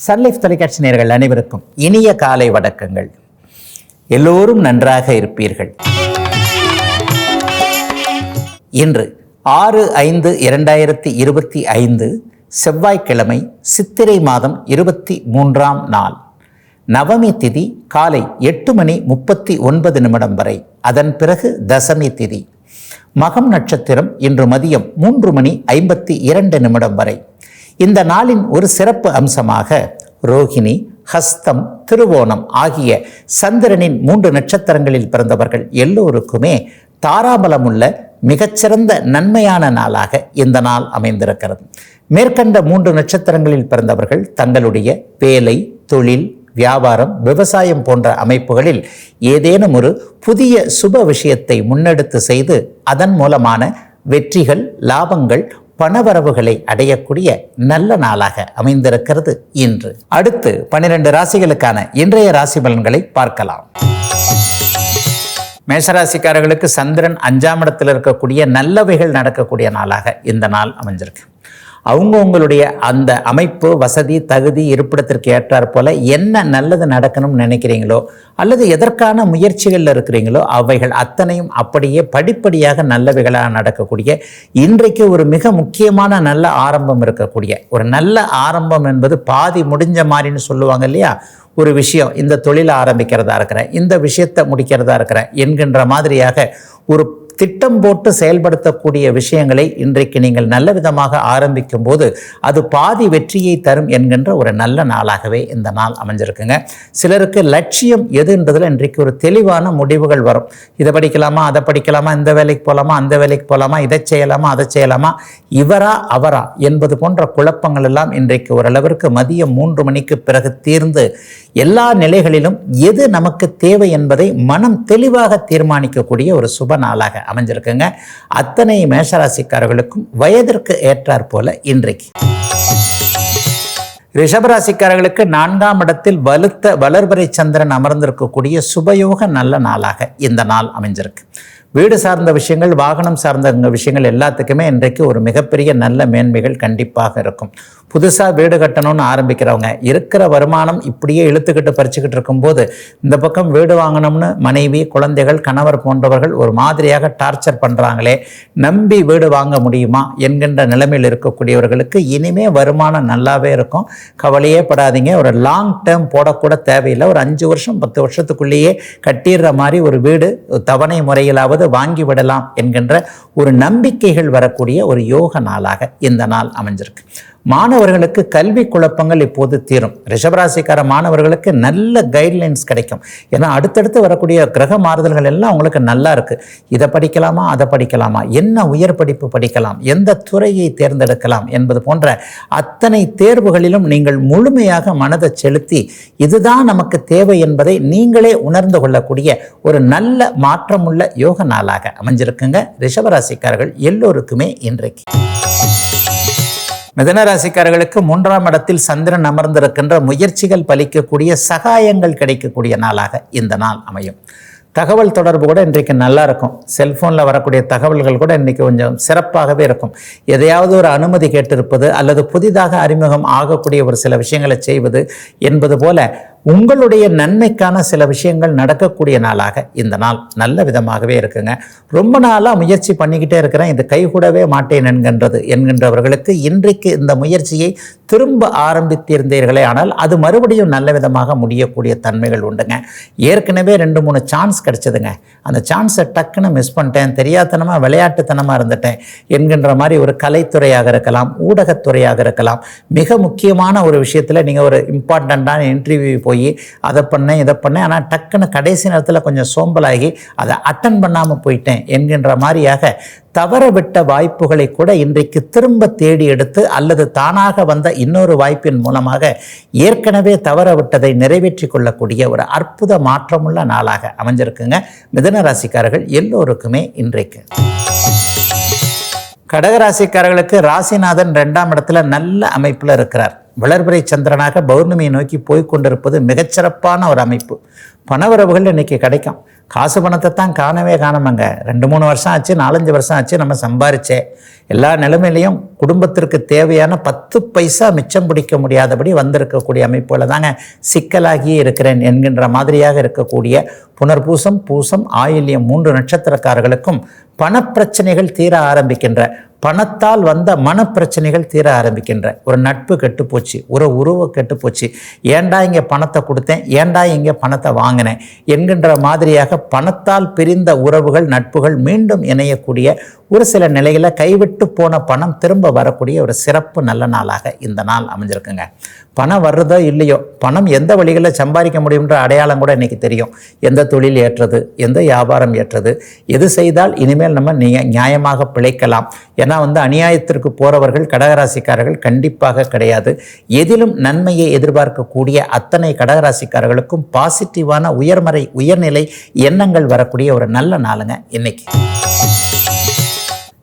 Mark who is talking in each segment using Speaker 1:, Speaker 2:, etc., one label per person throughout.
Speaker 1: Sun Life தொலைக்காட்சி நேர்கள் அனைவருக்கும் இனிய காலை வணக்கங்கள். எல்லோரும் நன்றாக இருப்பீர்கள். இன்று ஆறு ஐந்து இரண்டாயிரத்தி இருபத்தி ஐந்து செவ்வாய்க்கிழமை சித்திரை மாதம் இருபத்தி மூன்றாம் நாள். நவமி திதி காலை எட்டு மணி முப்பத்தி ஒன்பது நிமிடம் வரை. அதன் பிறகு தசமி திதி. மகம் நட்சத்திரம் இன்று மதியம் மூன்று மணி ஐம்பத்தி இரண்டு நிமிடம் வரை. இந்த நாளின் ஒரு சிறப்பு அம்சமாக ரோகிணி ஹஸ்தம் திருவோணம் ஆகிய சந்திரனின் மூன்று நட்சத்திரங்களில் பிறந்தவர்கள் எல்லோருக்குமே தாராபலமுள்ள மிகச்சிறந்த நன்மையான நாளாக இந்த நாள் அமைந்திருக்கிறது. மேற்கண்ட மூன்று நட்சத்திரங்களில் பிறந்தவர்கள் தங்களுடைய வேலை தொழில் வியாபாரம் விவசாயம் போன்ற அமைப்புகளில் ஏதேனும் ஒரு புதிய சுப விஷயத்தை முன்னெடுத்து செய்து அதன் மூலமான வெற்றிகள் லாபங்கள் பணவரவுகளை அடையக்கூடிய நல்ல நாளாக அமைந்திருக்கிறது இன்று. அடுத்து பன்னிரண்டு ராசிகளுக்கான இன்றைய ராசி பலன்களை பார்க்கலாம். மேஷராசிக்காரர்களுக்கு சந்திரன் அஞ்சாம் இடத்தில் இருக்கக்கூடிய நல்லவைகள் நடக்கக்கூடிய நாளாக இந்த நாள் அமைஞ்சிருக்கு. அவங்கவுங்களுடைய அந்த அமைப்பு வசதி தகுதி இருப்பிடத்திற்கு ஏற்றாற் போல என்ன நல்லது நடக்கணும்னு நினைக்கிறீங்களோ அல்லது எதற்கான முயற்சிகளில் இருக்கிறீங்களோ அவைகள் அத்தனையும் அப்படியே படிப்படியாக நல்லவைகளாக நடக்கக்கூடிய இன்றைக்கு ஒரு மிக முக்கியமான நல்ல ஆரம்பம் இருக்கக்கூடிய ஒரு நல்ல ஆரம்பம் என்பது பாதி முடிஞ்ச மாதிரின்னு சொல்லுவாங்க இல்லையா? ஒரு விஷயம் இந்த தொழிலை ஆரம்பிக்கிறதா இருக்கிறேன் இந்த விஷயத்தை முடிக்கிறதா இருக்கிறேன் என்கின்ற மாதிரியாக ஒரு திட்டம் போட்டு செயல்படுத்தக்கூடிய விஷயங்களை இன்றைக்கு நீங்கள் நல்ல விதமாக ஆரம்பிக்கும் போது அது பாதி வெற்றியை தரும் என்கின்ற ஒரு நல்ல நாளாகவே இந்த நாள் அமைஞ்சிருக்குங்க. சிலருக்கு லட்சியம் எதுன்றதுல இன்றைக்கு ஒரு தெளிவான முடிவுகள் வரும். இதை படிக்கலாமா அதை படிக்கலாமா இந்த வேலைக்கு போகலாமா அந்த வேலைக்கு போகலாமா இதை செய்யலாமா அதை செய்யலாமா? இவரா அவரா என்பது போன்ற குழப்பங்கள் எல்லாம் இன்றைக்கு ஓரளவிற்கு மதியம் மூன்று மணிக்கு பிறகு தீர்ந்து எல்லா நிலைகளிலும் எது நமக்கு தேவை என்பதை மனம் தெளிவாக தீர்மானிக்கக்கூடிய ஒரு சுப நாளாக அமைஞ்சிருக்குங்க. அத்தனை மேஷராசிக்காரர்களுக்கும் வயதிற்கு ஏற்றாற் போல இன்றைக்கு. ரிஷபராசிக்காரர்களுக்கு நான்காம் இடத்தில் வலுத்த வளர்வரை சந்திரன் அமர்ந்திருக்கக்கூடிய சுபயோக நல்ல நாளாக இந்த நாள் அமைஞ்சிருக்கு. வீடு சார்ந்த விஷயங்கள் வாகனம் சார்ந்த விஷயங்கள் எல்லாத்துக்குமே இன்றைக்கு ஒரு மிகப்பெரிய நல்ல மேன்மைகள் கண்டிப்பாக இருக்கும். புதுசாக வீடு கட்டணும்னு ஆரம்பிக்கிறவங்க இருக்கிற வருமானம் இப்படியே இழுத்துக்கிட்டு பறிச்சுக்கிட்டு இருக்கும்போது இந்த பக்கம் வீடு வாங்கணும்னு மனைவி குழந்தைகள் கணவர் போன்றவர்கள் ஒரு மாதிரியாக டார்ச்சர் பண்ணுறாங்களே நம்பி வீடு வாங்க முடியுமா என்கின்ற நிலைமையில் இருக்கக்கூடியவர்களுக்கு இனிமே வருமானம் நல்லாவே இருக்கும். கவலையே படாதீங்க. ஒரு லாங் டேர்ம் போடக்கூட தேவையில்லை. ஒரு அஞ்சு வருஷம் பத்து வருஷத்துக்குள்ளேயே கட்டிடுற மாதிரி ஒரு வீடு தவணை முறையிலாவது வாங்கி விடலாம் என்கின்ற ஒரு நம்பிக்கைகள் வரக்கூடிய ஒரு யோக நாளாக இந்த நாள் அமைஞ்சிருக்கு. மாணவர்களுக்கு கல்வி குழப்பங்கள் இப்போது தீரும். ரிஷபராசிக்கார மாணவர்களுக்கு நல்ல கைட்லைன்ஸ் கிடைக்கும். ஏன்னா அடுத்தடுத்து வரக்கூடிய கிரக மாறுதல்கள் எல்லாம் அவங்களுக்கு நல்லா இருக்கு. இதை படிக்கலாமா அதை படிக்கலாமா? என்ன உயர் படிப்பு படிக்கலாம்? எந்த துறையை தேர்ந்தெடுக்கலாம் என்பது போன்ற அத்தனை தேர்வுகளிலும் நீங்கள் முழுமையாக மனதை செலுத்தி இதுதான் நமக்கு தேவை என்பதை நீங்களே உணர்ந்து கொள்ளக்கூடிய ஒரு நல்ல மாற்றமுள்ள யோக நாளாக அமைஞ்சிருக்குங்க. ரிஷபராசிக்காரர்கள் எல்லோருக்குமே இன்றைக்கு. மிதனராசிக்காரர்களுக்கு மூன்றாம் இடத்தில் சந்திரன் அமர்ந்திருக்கின்ற முயற்சிகள் பலிக்கக்கூடிய சகாயங்கள் கிடைக்கக்கூடிய நாளாக இந்த நாள் அமையும். தகவல் தொடர்பு கூட இன்றைக்கு நல்லா இருக்கும். செல்ஃபோனில் வரக்கூடிய தகவல்கள் கூட இன்றைக்கி கொஞ்சம் சிறப்பாகவே இருக்கும். எதையாவது ஒரு அனுமதி கேட்டிருப்பது அல்லது புதிதாக அறிமுகம் ஆகக்கூடிய ஒரு சில விஷயங்களை செய்வது என்பது போல உங்களுடைய நன்மைக்கான சில விஷயங்கள் நடக்கக்கூடிய நாளாக இந்த நாள் நல்ல விதமாகவே இருக்குங்க. ரொம்ப நாளாக முயற்சி பண்ணிக்கிட்டே இருக்கிறேன். இது கைகூடவே மாட்டேன் என்கின்றது என்கின்றவர்களுக்கு இன்றைக்கு இந்த முயற்சியை திரும்ப ஆரம்பித்திருந்தீர்களே. ஆனால் அது மறுபடியும் நல்ல விதமாக முடியக்கூடிய தன்மைகள் உண்டுங்க. ஏற்கனவே ரெண்டு மூணு சான்ஸ் கிடச்சிதுங்க. அந்த சான்ஸை டக்குன்னு மிஸ் பண்ணிட்டேன். தெரியாதனமாக விளையாட்டுத்தனமாக இருந்துட்டேன் என்கின்ற மாதிரி ஒரு கலைத்துறையாக இருக்கலாம் ஊடகத்துறையாக இருக்கலாம். மிக முக்கியமான ஒரு விஷயத்தில் நீங்கள் ஒரு இம்பார்ட்டண்ட்டான இன்டர்வியூ போய் அதை பண்ணேன் இதை பண்ணேன். ஆனால் டக்குன்னு கடைசி நேரத்தில் கொஞ்சம் சோம்பலாகி அதை அட்டன் பண்ணாமல் போயிட்டேன் என்கின்ற மாதிரியாக தவற விட்ட வாய்ப்புகளை கூட இன்றைக்கு திரும்ப தேடி எடுத்து அல்லது தானாக வந்த இன்னொரு வாய்ப்பின் மூலமாக ஏற்கனவே தவற விட்டதை நிறைவேற்றி கொள்ளக்கூடிய ஒரு அற்புத மாற்றமுள்ள நாளாக அமைஞ்சிருக்குங்க. மிதன ராசிக்காரர்கள் எல்லோருக்குமே இன்றைக்கு. கடகராசிக்காரர்களுக்கு ராசிநாதன் ரெண்டாம் இடத்துல நல்ல அமைப்பில் இருக்கிறார். வளர்பிறை சந்திரனாக பௌர்ணமியை நோக்கி போய் கொண்டிருப்பது மிகச்சிறப்பான ஒரு அமைப்பு. பணவரவுகள் இன்னைக்கு கிடைக்கும். காசு பணத்தை தான் காணவே காணமாங்க. ரெண்டு மூணு வருஷம் ஆச்சு நாலஞ்சு வருஷம் ஆச்சு நம்ம சம்பாரிச்சே. எல்லா நிலைமையிலையும் குடும்பத்திற்கு தேவையான பத்து பைசா மிச்சம் பிடிக்க முடியாதபடி வந்திருக்கக்கூடிய அமைப்புகளை தாங்க சிக்கலாகி இருக்கிறேன் என்கின்ற மாதிரியாக இருக்கக்கூடிய புனர்பூசம் பூசம் ஆயில்யம் மூன்று நட்சத்திரக்காரர்களுக்கும் பணப்பிரச்சனைகள் தீர ஆரம்பிக்கின்ற பணத்தால் வந்த மனப்பிரச்சனைகள் தீர ஆரம்பிக்கின்ற ஒரு நட்பு கெட்டுப்போச்சு ஒரு உறவு கெட்டுப்போச்சு. ஏண்டா இங்கே பணத்தை கொடுத்தேன்? ஏண்டா இங்கே பணத்தை வாங்க வாங்கினேன். என்கின்ற மாதிரியாக பணத்தால் பிரிந்த உறவுகள் நட்புகள் மீண்டும் இணையக்கூடிய ஒரு சில நிலையில் கைவிட்டு போன பணம் திரும்ப வரக்கூடிய ஒரு சிறப்பு நல்ல நாளாக இந்த நாள் அமைஞ்சிருக்குங்க. பணம் வர்றதோ இல்லையோ பணம் எந்த வழிகளில் சம்பாதிக்க முடியுன்ற அடையாளம் கூட இன்றைக்கி தெரியும். எந்த தொழில் ஏற்றது எந்த வியாபாரம் ஏற்றது எது செய்தால் இனிமேல் நம்ம நிய- நியாயமாக பிழைக்கலாம். ஏன்னா வந்து அநியாயத்திற்கு போகிறவர்கள் கடகராசிக்காரர்கள் கண்டிப்பாக கிடையாது. எதிலும் நன்மையை எதிர்பார்க்கக்கூடிய அத்தனை கடகராசிக்காரர்களுக்கும் பாசிட்டிவான உயர்மறை உயர்நிலை எண்ணங்கள் வரக்கூடிய ஒரு நல்ல நாளுங்க இன்னைக்கு.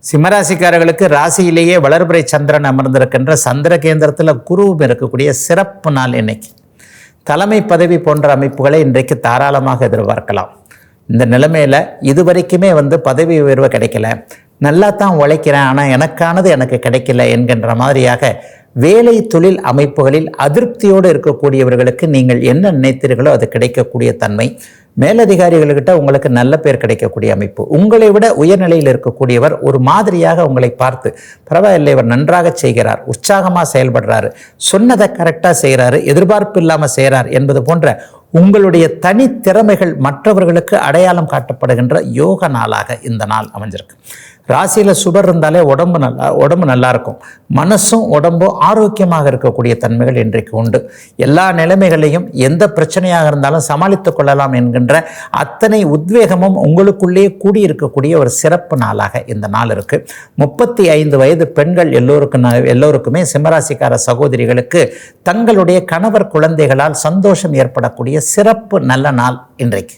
Speaker 1: சிம்மராசிக்காரர்களுக்கு ராசியிலேயே வளர்பிறை சந்திரன் அமர்ந்திருக்கின்ற சந்திர கேந்திரத்தில் குருவும் இருக்கக்கூடிய சிறப்பு நாள் இன்னைக்கு. தலைமை பதவி போன்ற அமைப்புகளை இன்றைக்கு தாராளமாக எதிர்பார்க்கலாம். இந்த நிலைமையில் இதுவரைக்குமே வந்து பதவி உயர்வு கிடைக்கல. நல்லா தான் உழைக்கிறேன் ஆனால் எனக்கானது எனக்கு கிடைக்கல என்கின்ற மாதிரியாக வேலை தொழில் அமைப்புகளில் அதிருப்தியோடு இருக்கக்கூடியவர்களுக்கு நீங்கள் என்ன நினைத்தீர்களோ அது கிடைக்கக்கூடிய தன்மை. மேலதிகாரிகள்கிட்ட உங்களுக்கு நல்ல பேர் கிடைக்கக்கூடிய அமைப்பு. உங்களை விட உயர்நிலையில் இருக்கக்கூடியவர் ஒரு மாதிரியாக உங்களை பார்த்து பரவாயில்லை இவர் நன்றாக செய்கிறார் உற்சாகமாக செயல்படுறாரு சொன்னதை கரெக்டாக செய்கிறாரு எதிர்பார்ப்பு இல்லாமல் செய்கிறார் என்பது போன்ற உங்களுடைய தனித்திறமைகள் மற்றவர்களுக்கு அடையாளம் காட்டப்படுகின்ற யோக நாளாக இந்த நாள் அமைஞ்சிருக்கு. ராசியில் சுபர் இருந்தாலே உடம்பு நல்லா உடம்பு நல்லா இருக்கும். மனசும் உடம்பும் ஆரோக்கியமாக இருக்கக்கூடிய தன்மைகள் இன்றைக்கு உண்டு. எல்லா நிலைமைகளையும் எந்த பிரச்சனையாக இருந்தாலும் சமாளித்துக் கொள்ளலாம் என்கின்ற அத்தனை உத்வேகமும் உங்களுக்குள்ளே கூடியிருக்கக்கூடிய ஒரு சிறப்பு நாளாக இந்த நாள் இருக்குது முப்பத்தி ஐந்து வயது பெண்கள் எல்லோருக்கும் எல்லோருக்குமே சிம்மராசிக்கார சகோதரிகளுக்கு தங்களுடைய கணவர் குழந்தைகளால் சந்தோஷம் ஏற்படக்கூடிய சிறப்பு நல்ல நாள் இன்றைக்கு.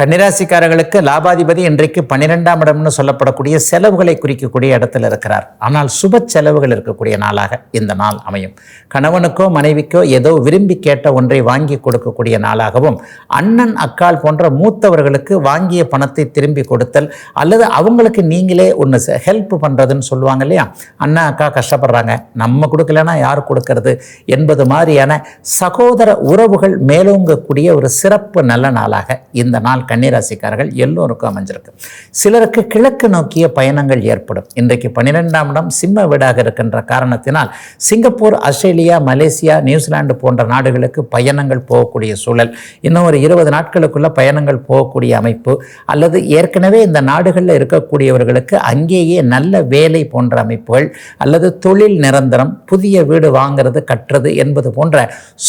Speaker 1: கன்னிராசிக்காரர்களுக்கு லாபாதிபதி இன்றைக்கு பன்னிரெண்டாம் இடம்னு சொல்லப்படக்கூடிய செலவுகளை குறிக்கக்கூடிய இடத்துல இருக்கிறார். ஆனால் சுப செலவுகள் இருக்கக்கூடிய நாளாக இந்த நாள் அமையும். கணவனுக்கோ மனைவிக்கோ ஏதோ விரும்பி கேட்ட ஒன்றை வாங்கி கொடுக்கக்கூடிய நாளாகவும் அண்ணன் அக்கால் போன்ற மூத்தவர்களுக்கு வாங்கிய பணத்தை திரும்பி கொடுத்தல் அல்லது அவங்களுக்கு நீங்களே ஒன்று ஹெல்ப் பண்ணுறதுன்னு சொல்லுவாங்க இல்லையா? அண்ணா அக்கா கஷ்டப்படுறாங்க நம்ம கொடுக்கலன்னா யார் கொடுக்கறது? என்பது மாதிரியான சகோதர உறவுகள் மேலோங்கக்கூடிய ஒரு சிறப்பு நல்ல நாளாக இந்த நாள் கன்னிராசிக்காரர்கள் எல்லோருக்கும் அமைஞ்சிருக்கு. சிலருக்கு கிழக்கு நோக்கிய பயணங்கள் ஏற்படும். இன்றைக்கு பன்னிரெண்டாம் இடம் சிம்ம வீடாக இருக்கின்ற காரணத்தினால் சிங்கப்பூர் ஆஸ்திரேலியா மலேசியா நியூசிலாந்து போன்ற நாடுகளுக்கு பயணங்கள் போகக்கூடிய சூழல். இன்னும் ஒரு இருபது நாட்களுக்குள்ள பயணங்கள் போகக்கூடிய அமைப்பு. அல்லது ஏற்கனவே இந்த நாடுகளில் இருக்கக்கூடியவர்களுக்கு அங்கேயே நல்ல வேலை போன்ற அமைப்புகள். அல்லது தொழில் நிரந்தரம் புதிய வீடு வாங்குறது கட்டுறது என்பது போன்ற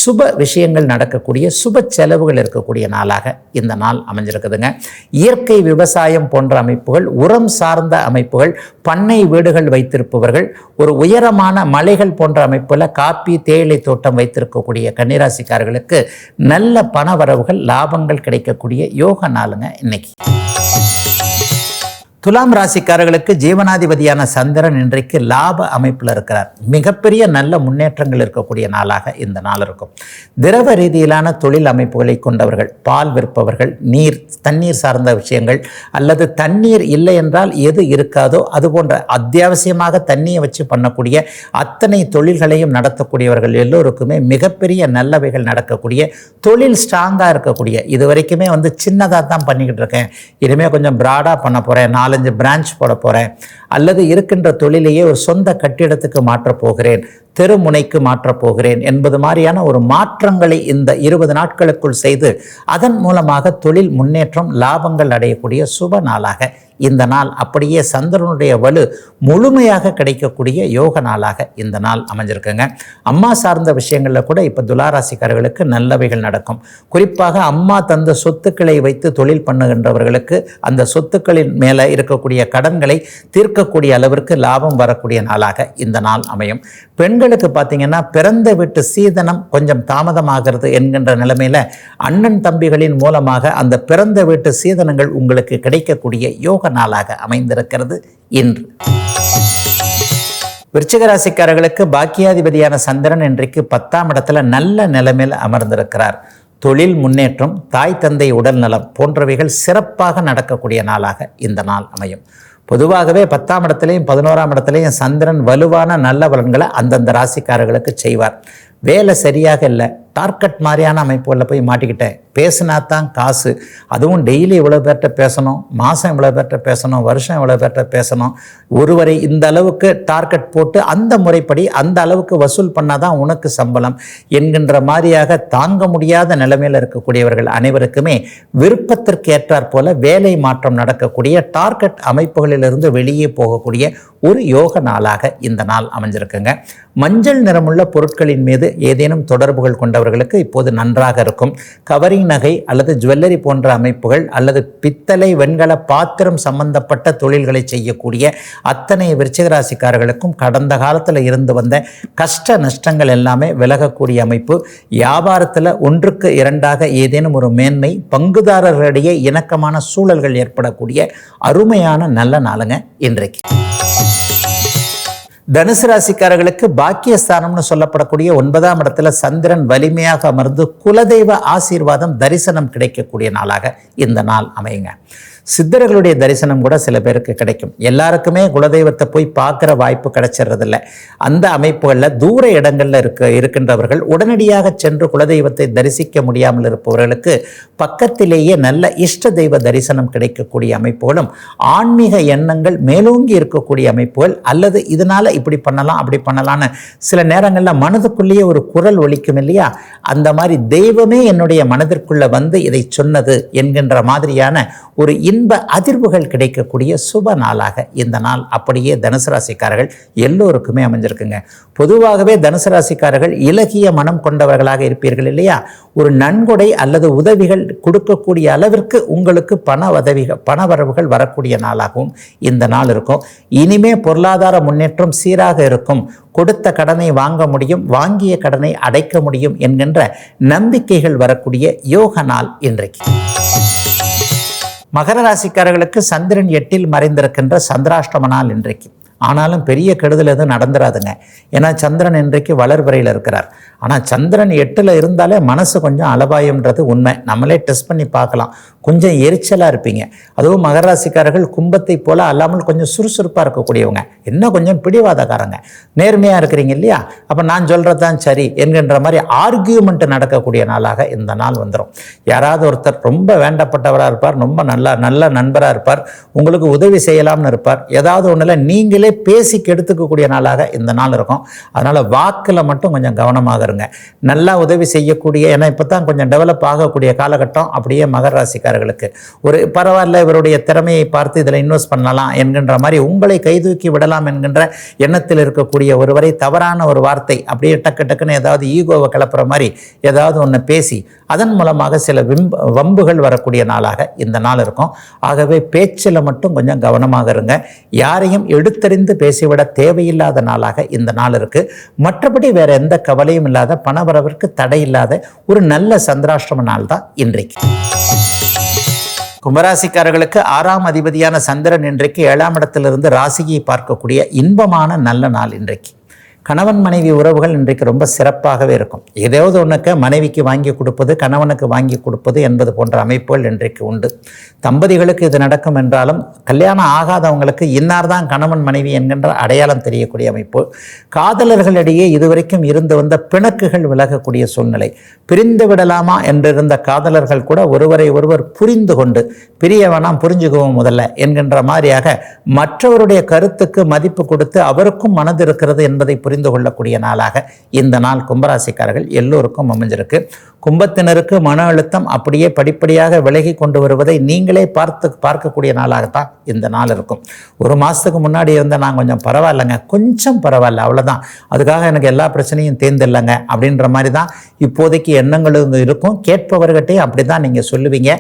Speaker 1: சுப விஷயங்கள் நடக்கக்கூடிய சுப செலவுகள் இருக்கக்கூடிய நாளாக இந்த நாள் அமைஞ்சிருக்குதுங்க இயற்கை விவசாயம் போன்ற அமைப்புகள் உரம் சார்ந்த அமைப்புகள் பண்ணை வீடுகள் வைத்திருப்பவர்கள் ஒரு உயரமான மலைகள் போன்ற அமைப்புல காப்பி தேயிலை தோட்டம் வைத்திருக்கக்கூடிய கன்னிராசிக்காரர்களுக்கு நல்ல பண வரவுகள் லாபங்கள் கிடைக்கக்கூடிய யோக நாளுங்க இன்னைக்கு. துலாம் ராசிக்காரர்களுக்கு ஜீவனாதிபதியான சந்திரன் இன்றைக்கு லாப அமைப்பில் இருக்கிறார். மிகப்பெரிய நல்ல முன்னேற்றங்கள் இருக்கக்கூடிய நாளாக இந்த நாள் இருக்கும். திரவ ரீதியிலான தொழில் அமைப்புகளை கொண்டவர்கள் பால் விற்பவர்கள் நீர் தண்ணீர் சார்ந்த விஷயங்கள் அல்லது தண்ணீர் இல்லை என்றால் எது இருக்காதோ அது போன்ற அத்தியாவசியமாக தண்ணியை வச்சு பண்ணக்கூடிய அத்தனை தொழில்களையும் நடத்தக்கூடியவர்கள் எல்லோருக்குமே மிகப்பெரிய நல்லவைகள் நடக்கக்கூடிய தொழில் ஸ்ட்ராங்காக இருக்கக்கூடிய இது வரைக்குமே வந்து சின்னதாக தான் பண்ணிக்கிட்டு இருக்கேன். இனிமேல் கொஞ்சம் ப்ராடாக பண்ண போகிறேன் நாலஞ்சு பிரான்ச் போட போகிறேன் அல்லது இருக்கின்ற தொழிலையே ஒரு சொந்த கட்டிடத்துக்கு மாற்றப் போகிறேன். தெருமுனைக்கு மாற்றப் போகிறேன் என்பது மாதிரியான ஒரு மாற்றங்களை இந்த இருபது நாட்களுக்குள் செய்து அதன் மூலமாக தொழில் முன்னேற்றம் லாபங்கள் அடையக்கூடிய சுப நாளாக இந்த நாள் அப்படியே சந்திரனுடைய வலு முழுமையாக கிடைக்கக்கூடிய யோக நாளாக இந்த நாள் அமைஞ்சிருக்குங்க. அம்மா சார்ந்த விஷயங்களில் கூட இப்போ துளாராசிக்காரர்களுக்கு நல்லவைகள் நடக்கும். குறிப்பாக அம்மா தந்த சொத்துக்களை வைத்து தொழில் பண்ணுகின்றவர்களுக்கு அந்த சொத்துக்களின் மேலே இருக்கக்கூடிய கடன்களை தீர்க்கக்கூடிய அளவிற்கு லாபம் வரக்கூடிய நாளாக இந்த நாள் அமையும். பெண் பெண்களுக்கு பார்த்தீங்கன்னா பிறந்த வீட்டு சீதனம் கொஞ்சம் தாமதமாகிறது என்கின்ற நிலைமையில் அண்ணன் தம்பிகளின் மூலமாக அந்த பிறந்த வீட்டு சீதனங்கள் உங்களுக்கு கிடைக்கக்கூடிய யோக நாளாக அமைந்திருக்கிறது இன்று. விருச்சிகராசிக்காரர்களுக்கு பாக்கியாதிபதியான சந்திரன் இன்றைக்கு பத்தாம் இடத்துல நல்ல நிலைமையில் அமர்ந்திருக்கிறார். தொழில் முன்னேற்றம் தாய் தந்தை உடல்நலம் போன்றவைகள் சிறப்பாக நடக்கக்கூடிய நாளாக இந்த நாள் அமையும். பொதுவாகவே பத்தாம் இடத்துலையும் பதினோராம் இடத்துலையும் சந்திரன் வலுவான நல்ல பலன்களை அந்தந்த ராசிக்காரர்களுக்கு செய்வார். வேலை சரியாக இல்லை. டார்கெட் மாதிரியான அமைப்புகளில் போய் மாட்டிக்கிட்டேன். பேசினா தான் காசு. அதுவும் டெய்லி இவ்வளோ பேர்கிட்ட பேசணும்? மாதம் இவ்வளோ பேர்கிட்ட பேசணும்? வருஷம் இவ்வளோ பேர்கிட்ட பேசணும்? ஒருவரை இந்த அளவுக்கு டார்கெட் போட்டு அந்த முறைப்படி அந்த அளவுக்கு வசூல் பண்ணால் தான் உனக்கு சம்பளம் என்கின்ற மாதிரியாக தாங்க முடியாத நிலைமையில் இருக்கக்கூடியவர்கள் அனைவருக்குமே விருப்பத்திற்கு ஏற்றாற் போல வேலை மாற்றம் நடக்கக்கூடிய டார்கெட் அமைப்புகளிலிருந்து வெளியே போகக்கூடிய ஒரு யோக நாளாக இந்த நாள் அமைஞ்சிருக்குங்க. மஞ்சள் நிறமுள்ள பொருட்களின் மீது ஏதேனும் தொடர்புகள் கொண்ட கொண்டவர்களுக்கு இப்போது நன்றாக இருக்கும். கவரிங் நகை அல்லது ஜுவல்லரி போன்ற அமைப்புகள் அல்லது பித்தளை வெண்கல பாத்திரம் சம்பந்தப்பட்ட தொழில்களை செய்யக்கூடிய அத்தனை விருச்சிகராசிக்காரர்களுக்கும் கடந்த காலத்தில் இருந்து வந்த கஷ்ட நஷ்டங்கள் எல்லாமே விலகக்கூடிய அமைப்பு. வியாபாரத்தில் ஒன்றுக்கு இரண்டாக ஏதேனும் ஒரு மேன்மை பங்குதாரர்களிடையே இணக்கமான சூழல்கள் ஏற்படக்கூடிய அருமையான நல்ல நாளுங்க இன்றைக்கு. தனுசு ராசிக்காரர்களுக்கு பாக்கியஸ்தானம்னு சொல்லப்படக்கூடிய ஒன்பதாம் இடத்துல சந்திரன் வலிமையாக அமர்ந்து குலதெய்வ ஆசீர்வாதம் தரிசனம் கிடைக்கக்கூடிய நாளாக இந்த நாள் அமையுங்க. சித்தர்களுடைய தரிசனம் கூட சில பேருக்கு கிடைக்கும். எல்லாருக்குமே குலதெய்வத்தை போய் பார்க்குற வாய்ப்பு கிடைச்சிடுறதில்ல. அந்த அமைப்புகளில் தூர இடங்களில் இருக்க இருக்கின்றவர்கள் உடனடியாக சென்று குலதெய்வத்தை தரிசிக்க முடியாமல் இருப்பவர்களுக்கு பக்கத்திலேயே நல்ல இஷ்ட தெய்வ தரிசனம் கிடைக்கக்கூடிய அமைப்புகளும் ஆன்மீக எண்ணங்கள் மேலோங்கி இருக்கக்கூடிய அமைப்புகள் அல்லது இதனால் இப்படி பண்ணலாம் அப்படி பண்ணலான்னு சில நேரங்களில் மனதுக்குள்ளேயே ஒரு குரல் ஒலிக்கும் இல்லையா? அந்த மாதிரி தெய்வமே என்னுடைய மனதிற்குள்ளே வந்து இதை சொன்னது என்கின்ற மாதிரியான ஒரு இன் இன்ப அதிர்வுகள் கிடைக்கக்கூடிய சுப நாளாக இந்த நாள் அப்படியே தனுசு ராசிக்காரர்கள் எல்லோருக்குமே அமைஞ்சிருக்குங்க. பொதுவாகவே தனுசு ராசிக்காரர்கள் இலகிய மனம் கொண்டவர்களாக இருப்பீர்கள் இல்லையா? ஒரு நன்கொடை அல்லது உதவிகள் கொடுக்கக்கூடிய அளவிற்கு உங்களுக்கு பண உதவிகள் பண வரவுகள் வரக்கூடிய நாளாகவும் இந்த நாள் இருக்கும். இனிமே பொருளாதார முன்னேற்றம் சீராக இருக்கும். கொடுத்த கடனை வாங்க முடியும் வாங்கிய கடனை அடைக்க முடியும் என்கின்ற நம்பிக்கைகள் வரக்கூடிய யோக நாள் இன்றைக்கு. மகர ராசிக்காரர்களுக்கு சந்திரன் எட்டில் மறைந்திருக்கின்ற சந்திராஷ்டம நாள் இன்றைக்கு. ஆனாலும் பெரிய கெடுதல் எதுவும் நடந்துராதுங்க. ஏன்னா சந்திரன் இன்றைக்கு வளர்வரையில் இருக்கிறார். ஆனால் சந்திரன் எட்டில் இருந்தாலே மனசு கொஞ்சம் அலபாயம்ன்றது உண்மை. நம்மளே டெஸ்ட் பண்ணி பார்க்கலாம். கொஞ்சம் எரிச்சலாக இருப்பீங்க. அதுவும் மகராசிக்காரர்கள் கும்பத்தை போல அல்லாமல் கொஞ்சம் சுறுசுறுப்பாக இருக்கக்கூடியவங்க. என்ன கொஞ்சம் பிடிவாதக்காரங்க. நேர்மையாக இருக்கிறீங்க இல்லையா? அப்போ நான் சொல்கிறது தான் சரி என்கின்ற மாதிரி ஆர்கியூமெண்ட் நடக்கக்கூடிய நாளாக இந்த நாள் வந்துடும் யாராவது ஒருத்தர் ரொம்ப வேண்டப்பட்டவராக இருப்பார் ரொம்ப நல்லா நல்ல நண்பராக இருப்பார் உங்களுக்கு உதவி செய்யலாம்னு இருப்பார். ஏதாவது ஒன்றில் நீங்களே பேசி கெடுத்துக்கக்கூடிய நாளாக இந்த நாள் இருக்கும். அதனால் வாக்கில் மட்டும் கொஞ்சம் கவனமாக இருங்க. நல்லா உதவி செய்யக்கூடிய ஏன்னா இப்போ தான் கொஞ்சம் டெவலப் ஆகக்கூடிய காலகட்டம் அப்படியே மகர ராசிக்காரர்களுக்கு. ஒரு பரவாயில்ல இவருடைய திறமையை பார்த்து இதில் இன்வெஸ்ட் பண்ணலாம் என்கின்ற மாதிரி உங்களை கைதூக்கி விடலாம் என்கின்ற எண்ணத்தில் இருக்கக்கூடிய ஒருவரை தவறான ஒரு வார்த்தை அப்படியே டக்கு டக்குன்னு ஏதாவது ஈகோவை கிளப்புற மாதிரி ஏதாவது ஒன்று பேசி அதன் மூலமாக சில விம்ப வம்புகள் வரக்கூடிய நாளாக இந்த நாள் இருக்கும். ஆகவே பேச்சில் மட்டும் கொஞ்சம் கவனமாக இருங்க. யாரையும் எடுத்தறிந்து பேசிவிட தேவையில்லாத நாளாக இந்த நாள் இருக்கு. மற்றபடி வேற எந்த கவலையும் இல்லாத பணவரவிற்கு தடை இல்லாத ஒரு நல்ல சந்திராஷ்டிரம நாள் தான் இன்றைக்கு. கும்பராசிக்காரர்களுக்கு ஆறாம் அதிபதியான சந்திரன் இன்றைக்கு ஏழாம் இடத்திலிருந்து ராசியை பார்க்கக்கூடிய இன்பமான நல்ல நாள் இன்றைக்கு. கணவன் மனைவி உறவுகள் இன்றைக்கு ரொம்ப சிறப்பாகவே இருக்கும். ஏதாவது ஒன்றுக்கு மனைவிக்கு வாங்கி கொடுப்பது கணவனுக்கு வாங்கி கொடுப்பது என்பது போன்ற அமைப்புகள் இன்றைக்கு உண்டு. தம்பதிகளுக்கு இது நடக்கும் என்றாலும் கல்யாணம் ஆகாதவங்களுக்கு இன்னார் தான் கணவன் மனைவி என்கின்ற அடையாளம் தெரியக்கூடிய அமைப்பு. காதலர்களிடையே இதுவரைக்கும் இருந்து வந்த பிணக்குகள் விலகக்கூடிய சூழ்நிலை. பிரிந்து விடலாமா என்றிருந்த காதலர்கள் கூட ஒருவரை ஒருவர் புரிந்து கொண்டு பிரிய வேணாம் புரிஞ்சுக்குவோம் முதல்ல என்கின்ற மாதிரியாக மற்றவருடைய கருத்துக்கு மதிப்பு கொடுத்து அவருக்கும் மனது இருக்கிறது என்பதை புரிந்து கொள்ளக்கூடிய நாளாக இந்த நாள் கும்பராசிக்காரர்கள் எல்லோருக்கும் அமைஞ்சிருக்கு. கும்பத்தினருக்கு மன அழுத்தம் அப்படியே படிப்படியாக விலகி கொண்டு வருவதை நீங்களே பார்த்து பார்க்கக்கூடிய நாளாகத்தான் இந்த நாள் இருக்கும். ஒரு மாதத்துக்கு முன்னாடி இருந்தால் நான் கொஞ்சம் பரவாயில்லைங்க. கொஞ்சம் பரவாயில்ல அவ்வளோதான் அதுக்காக எனக்கு எல்லா பிரச்சனையும் தேர்ந்தில்லைங்க அப்படின்ற மாதிரி தான் இப்போதைக்கு எண்ணங்களும் இருக்கும். கேட்பவர்கிட்டையும் அப்படி தான் நீங்கள் சொல்லுவீங்க.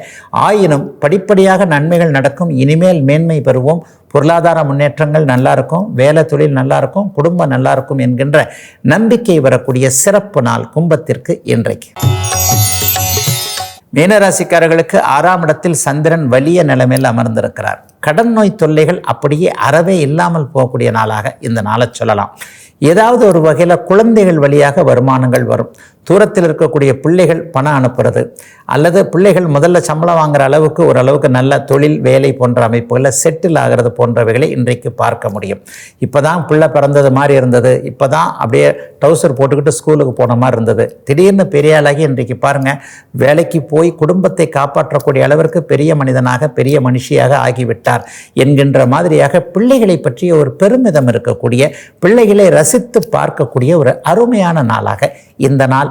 Speaker 1: ஆயினும் படிப்படியாக நன்மைகள் நடக்கும். இனிமேல் மேன்மை பெறுவோம். பொருளாதார முன்னேற்றங்கள் நல்லா இருக்கும் வேலை தொழில் நல்லா இருக்கும் குடும்பம் நல்லா இருக்கும் என்கின்ற நம்பிக்கை வரக்கூடிய சிறப்பு நாள் கும்பத்திற்கு இன்றைக்கு. மீனராசிக்காரர்களுக்கு ஆறாம் இடத்தில் சந்திரன் வலிய நிலைமையில் அமர்ந்திருக்கிறார். கடன் நோய் தொல்லைகள் அப்படியே அறவே இல்லாமல் போகக்கூடிய நாளாக இந்த நாளை சொல்லலாம். ஏதாவது ஒரு வகையில் குழந்தைகள் வழியாக வருமானங்கள் வரும். தூரத்தில் இருக்கக்கூடிய பிள்ளைகள் பணம் அனுப்புறது அல்லது பிள்ளைகள் முதல்ல சம்பளம் வாங்குற அளவுக்கு ஓரளவுக்கு நல்ல தொழில் வேலை போன்ற அமைப்புகளில் செட்டில் ஆகிறது போன்றவைகளை இன்றைக்கு பார்க்க முடியும். இப்போ தான் பிள்ளை பிறந்தது மாதிரி இருந்தது. இப்போ தான் அப்படியே டவுசர் போட்டுக்கிட்டு ஸ்கூலுக்கு போன மாதிரி இருந்தது. திடீர்னு பெரிய ஆளாகி இன்றைக்கு பாருங்கள் வேலைக்கு போய் குடும்பத்தை காப்பாற்றக்கூடிய அளவிற்கு பெரிய மனிதனாக பெரிய மனுஷியாக ஆகிவிட்டார் என்கின்ற மாதிரியாக பிள்ளைகளை பற்றிய ஒரு பெருமிதம் இருக்கக்கூடிய பிள்ளைகளை ரசித்து பார்க்கக்கூடிய ஒரு அருமையான நாளாக இந்த நாள்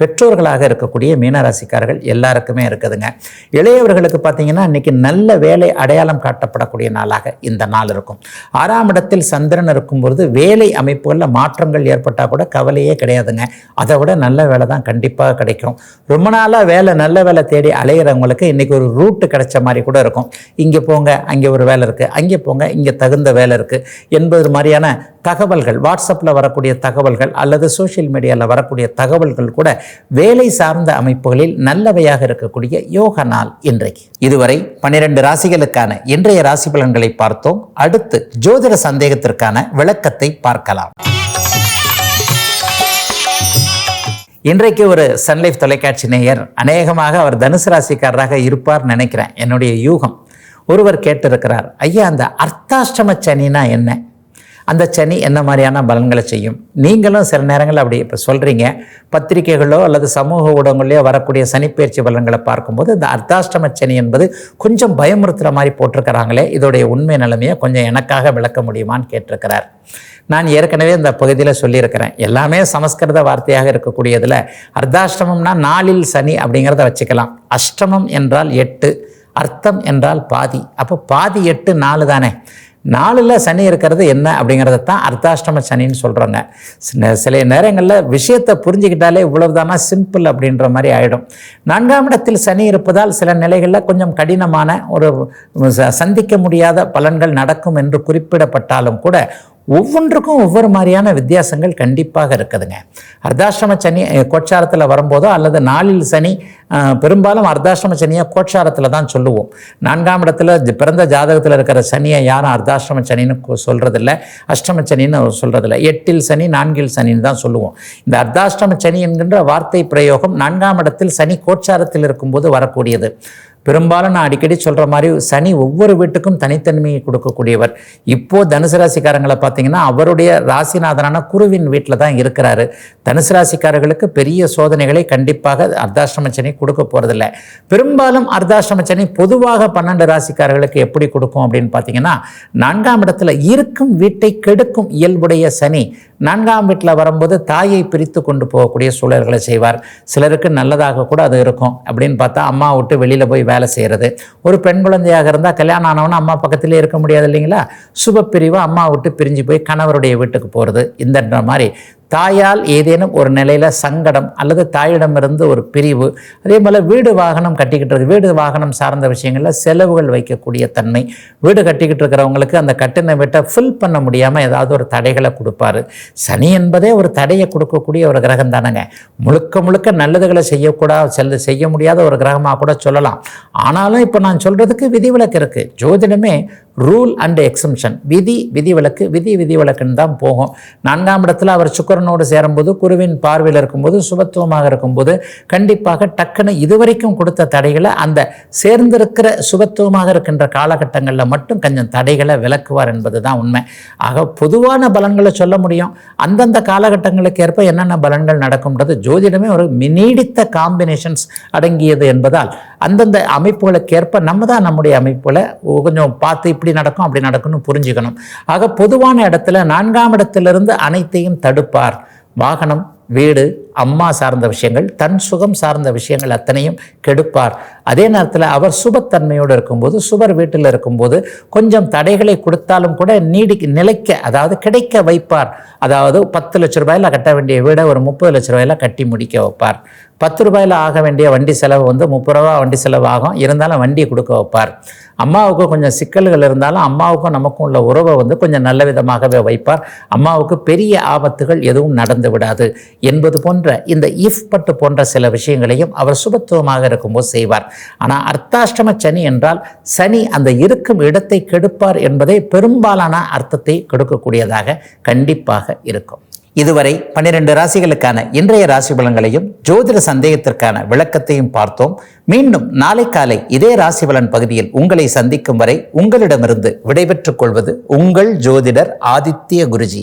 Speaker 1: பெற்றோர்களாக இருக்கக்கூடிய மீனராசிக்காரர்கள் எல்லாருக்குமே இருக்குதுங்க. இளையவர்களுக்கு பார்த்தீங்கன்னா இன்னைக்கு நல்ல வேலை அடையாளம் காட்டப்படக்கூடிய நாளாக இந்த நாள் இருக்கும். ஆறாம் இடத்தில் சந்திரன் இருக்கும்பொழுது வேலை அமைப்புகளில் மாற்றங்கள் ஏற்பட்டால் கூட கவலையே கிடையாதுங்க. அதை விட நல்ல வேலை தான் கண்டிப்பாக கிடைக்கும். ரொம்ப நாளாக வேலை நல்ல வேலை தேடி அலையிறவங்களுக்கு இன்றைக்கி ஒரு ரூட்டு கிடைச்ச மாதிரி கூட இருக்கும். இங்கே போங்க அங்கே ஒரு வேலை இருக்குது அங்கே போங்க இங்கே தகுந்த வேலை இருக்குது என்பது மாதிரியான தகவல்கள் வாட்ஸ்அப்பில் வரக்கூடிய தகவல்கள் அல்லது சோஷியல் மீடியாவில் வரக்கூடிய தகவல்கள் கூட வேலை சார்ந்த அமைப்புகளில் நல்லவையாக இருக்கக்கூடிய யோக நாள் இன்றைக்கு. இதுவரை பன்னிரண்டு ராசிகளுக்கான இன்றைய ராசி பலன்களை பார்த்தோம். அடுத்து ஜோதிட சந்தேகத்திற்கான விளக்கத்தை பார்க்கலாம். இன்றைக்கு ஒரு சன்லைஃப் தொலைக்காட்சி நேயர் அநேகமாக அவர் தனுசு ராசிக்காரராக இருப்பார் நினைக்கிறேன். என்னுடைய யூகம். ஒருவர் கேட்டிருக்கிறார் ஐயா அந்த அர்த்தாஷ்டம சனினா என்ன? அந்த சனி என்ன மாதிரியான பலன்களை செய்யும்? நீங்களும் சில நேரங்களில் அப்படி இப்போ சொல்கிறீங்க பத்திரிகைகளோ அல்லது சமூக ஊடகங்களையோ வரக்கூடிய சனிப்பயிற்சி பலன்களை பார்க்கும்போது இந்த அர்த்தாஷ்டம சனி என்பது கொஞ்சம் பயமுறுத்துகிற மாதிரி போட்டிருக்கிறாங்களே. இதோடைய உண்மை நிலைமையை கொஞ்சம் எனக்காக விளக்க முடியுமான்னு கேட்டிருக்கிறார். நான் ஏற்கனவே இந்த பகுதியில் சொல்லியிருக்கிறேன். எல்லாமே சமஸ்கிருத வார்த்தையாக இருக்கக்கூடியதில் அர்த்தாஷ்டமம்னா நாளில் சனி அப்படிங்கிறத வச்சுக்கலாம். அஷ்டமம் என்றால் எட்டு அர்த்தம் என்றால் பாதி. அப்போ பாதி எட்டு நாலு தானே? நாளில் சனி இருக்கிறது என்ன அப்படிங்கிறத தான் அர்த்தாஷ்டம சனின்னு சொல்கிறாங்க சில நேரங்களில் விஷயத்தை புரிஞ்சுக்கிட்டாலே இவ்வளவுதானா சிம்பிள் அப்படின்ற மாதிரி ஆகிடும் நான்காம் இடத்தில் சனி இருப்பதால் சில நிலைகளில் கொஞ்சம் கடினமான ஒரு சந்திக்க முடியாத பலன்கள் நடக்கும் என்று குறிப்பிடப்பட்டாலும் கூட ஒவ்வொன்றுக்கும் ஒவ்வொரு மாதிரியான வித்தியாசங்கள் கண்டிப்பாக இருக்குதுங்க. அர்த்தாஷ்டம சனி கோட்சாரத்தில் வரும்போதோ அல்லது நாளில் சனி பெரும்பாலும் அர்த்தாஷ்டம சனியை கோட்சாரத்தில் தான் சொல்லுவோம். நான்காம் இடத்துல பிறந்த ஜாதகத்தில் இருக்கிற சனியை யாரும் அர்த்தாஷ்டம சனின்னு சொல்கிறதில்ல அஷ்டம சனின்னு சொல்கிறதில்ல எட்டில் சனி நான்கில் சனின்னு தான் சொல்லுவோம். இந்த அர்த்தாஷ்டம சனி என்கின்ற வார்த்தை பிரயோகம் நான்காம் இடத்தில் சனி கோட்சாரத்தில் இருக்கும்போது வரக்கூடியது. பெரும்பாலும் நான் அடிக்கடி சொல்கிற மாதிரி சனி ஒவ்வொரு வீட்டுக்கும் தனித்தன்மையை கொடுக்கக்கூடியவர். இப்போது தனுசு ராசிக்காரங்களை பார்த்தீங்கன்னா அவருடைய ராசிநாதனான குருவின் வீட்டில் தான் இருக்கிறாரு. தனுசு ராசிக்காரர்களுக்கு பெரிய சோதனைகளை கண்டிப்பாக அர்த்தாஷ்டம சனி கொடுக்க போகிறதில்ல பெரும்பாலும் அர்த்தாஷ்டம சனி பொதுவாக பன்னெண்டு ராசிக்காரர்களுக்கு எப்படி கொடுக்கும் அப்படின்னு பார்த்தீங்கன்னா நான்காம் இடத்துல இருக்கும் வீட்டை கெடுக்கும் இயல்புடைய சனி நான்காம் வீட்டில் வரும்போது தாயை பிரித்து கொண்டு போகக்கூடிய சூழல்களை செய்வார். சிலருக்கு நல்லதாக கூட அது இருக்கும் அப்படின்னு பார்த்தா அம்மா விட்டு வெளியில் போய் வேலை செய்கிறது ஒரு பெண் குழந்தையாக இருந்தால் கல்யாணம் ஆனவனா அம்மா பக்கத்திலே இருக்க முடியாது இல்லைங்களா? சுப பிரிவு அம்மா விட்டு பிரிஞ்சு போய் கணவருடைய வீட்டுக்கு போகிறது இந்த மாதிரி தாயால் ஏதேனும் ஒரு நிலையில் சங்கடம் அல்லது தாயிடமிருந்து ஒரு பிரிவு அதே போல் வீடு வாகனம் கட்டிக்கிட்டு வீடு வாகனம் சார்ந்த விஷயங்களில் செலவுகள் வைக்கக்கூடிய தன்மை. வீடு கட்டிக்கிட்டு இருக்கிறவங்களுக்கு அந்த கட்டின வீட்டை ஃபில் பண்ண முடியாமல் ஏதாவது ஒரு தடைகளை கொடுப்பாரு. சனி என்பதே ஒரு தடையை கொடுக்கக்கூடிய ஒரு கிரகம் தானேங்க. முழுக்க முழுக்க நல்லதுகளை செய்யக்கூடாது செல்ல செய்ய முடியாத ஒரு கிரகமாக கூட சொல்லலாம். ஆனாலும் இப்போ நான் சொல்கிறதுக்கு விதிவிலக்கு இருக்குது ஜோதிடமே ரூல் அண்ட் எக்ஸம்ஷன் விதி விதிவிலக்கு விதி விதிவிலக்குன்னு தான் போகும். நான்காம் இடத்துல அவர் சுக்கரனோடு சேரும்போது குருவின் பார்வையில் இருக்கும்போது சுபத்துவமாக இருக்கும்போது கண்டிப்பாக டக்குன்னு இதுவரைக்கும் கொடுத்த தடைகளை அந்த சேர்ந்திருக்கிற சுபத்துவமாக இருக்கின்ற காலகட்டங்களில் மட்டும் கொஞ்சம் தடைகளை விளக்குவார் என்பது தான் உண்மை. ஆக பொதுவான பலன்களை சொல்ல முடியும். அந்தந்த காலகட்டங்களுக்கு ஏற்ப என்னென்ன பலன்கள் நடக்கும்ன்றது ஜோதிடமே ஒரு நீடித்த காம்பினேஷன்ஸ் அடங்கியது என்பதால் அந்தந்த அமைப்புகளுக்கேற்ப நம்ம தான் நம்முடைய அமைப்புகளை கொஞ்சம் பார்த்து இப்படி நடக்கும் அப்படி நடக்கும்னு புரிஞ்சுக்கணும். ஆக பொதுவான இடத்துல நான்காம் இடத்திலிருந்து அனைத்தையும் தடுப்பார். வாகனம் வீடு அம்மா சார்ந்த விஷயங்கள் தன் சுகம் சார்ந்த விஷயங்கள் அத்தனையும் கெடுப்பார். அதே நேரத்தில் அவர் சுபத்தன்மையோடு இருக்கும்போது சுபர் வீட்டில் இருக்கும்போது கொஞ்சம் தடைகளை கொடுத்தாலும் கூட நீடி நிலைக்க அதாவது கிடைக்க வைப்பார். அதாவது பத்து லட்ச ரூபாயில் கட்ட வேண்டிய வீடை ஒரு முப்பது லட்ச ரூபாயில் கட்டி முடிக்க வைப்பார். பத்து ரூபாயில் ஆக வேண்டிய வண்டி செலவு வந்து முப்பது ரூபா வண்டி செலவு ஆகும். இருந்தாலும் வண்டியை கொடுக்க வைப்பார். அம்மாவுக்கு கொஞ்சம் சிக்கல்கள் இருந்தாலும் அம்மாவுக்கும் நமக்கும் உள்ள உறவை வந்து கொஞ்சம் நல்ல விதமாகவே வைப்பார். அம்மாவுக்கு பெரிய ஆபத்துகள் எதுவும் நடந்து விடாது. என்பது போன்ற இந்த இஃப் பட்டு போன்ற சில விஷயங்களையும் அவர் சுபத்துவமாக இருக்கும்போது செய்வார். ஆனால் அர்த்தாஷ்டம சனி என்றால் சனி அந்த இருக்கும் இடத்தை கெடுப்பார் என்பதை பெரும்பாலான அர்த்தத்தை கெடுக்கக்கூடியதாக கண்டிப்பாக இருக்கும். இதுவரை பன்னிரண்டு ராசிகளுக்கான இன்றைய ராசி பலன்களையும் ஜோதிட சந்தேகத்திற்கான விளக்கத்தையும் பார்த்தோம். மீண்டும் நாளை காலை இதே ராசி பலன் பகுதியில் உங்களை சந்திக்கும் வரை உங்களிடமிருந்து விடைபெற்றுக் கொள்வது உங்கள் ஜோதிடர் ஆதித்ய குருஜி.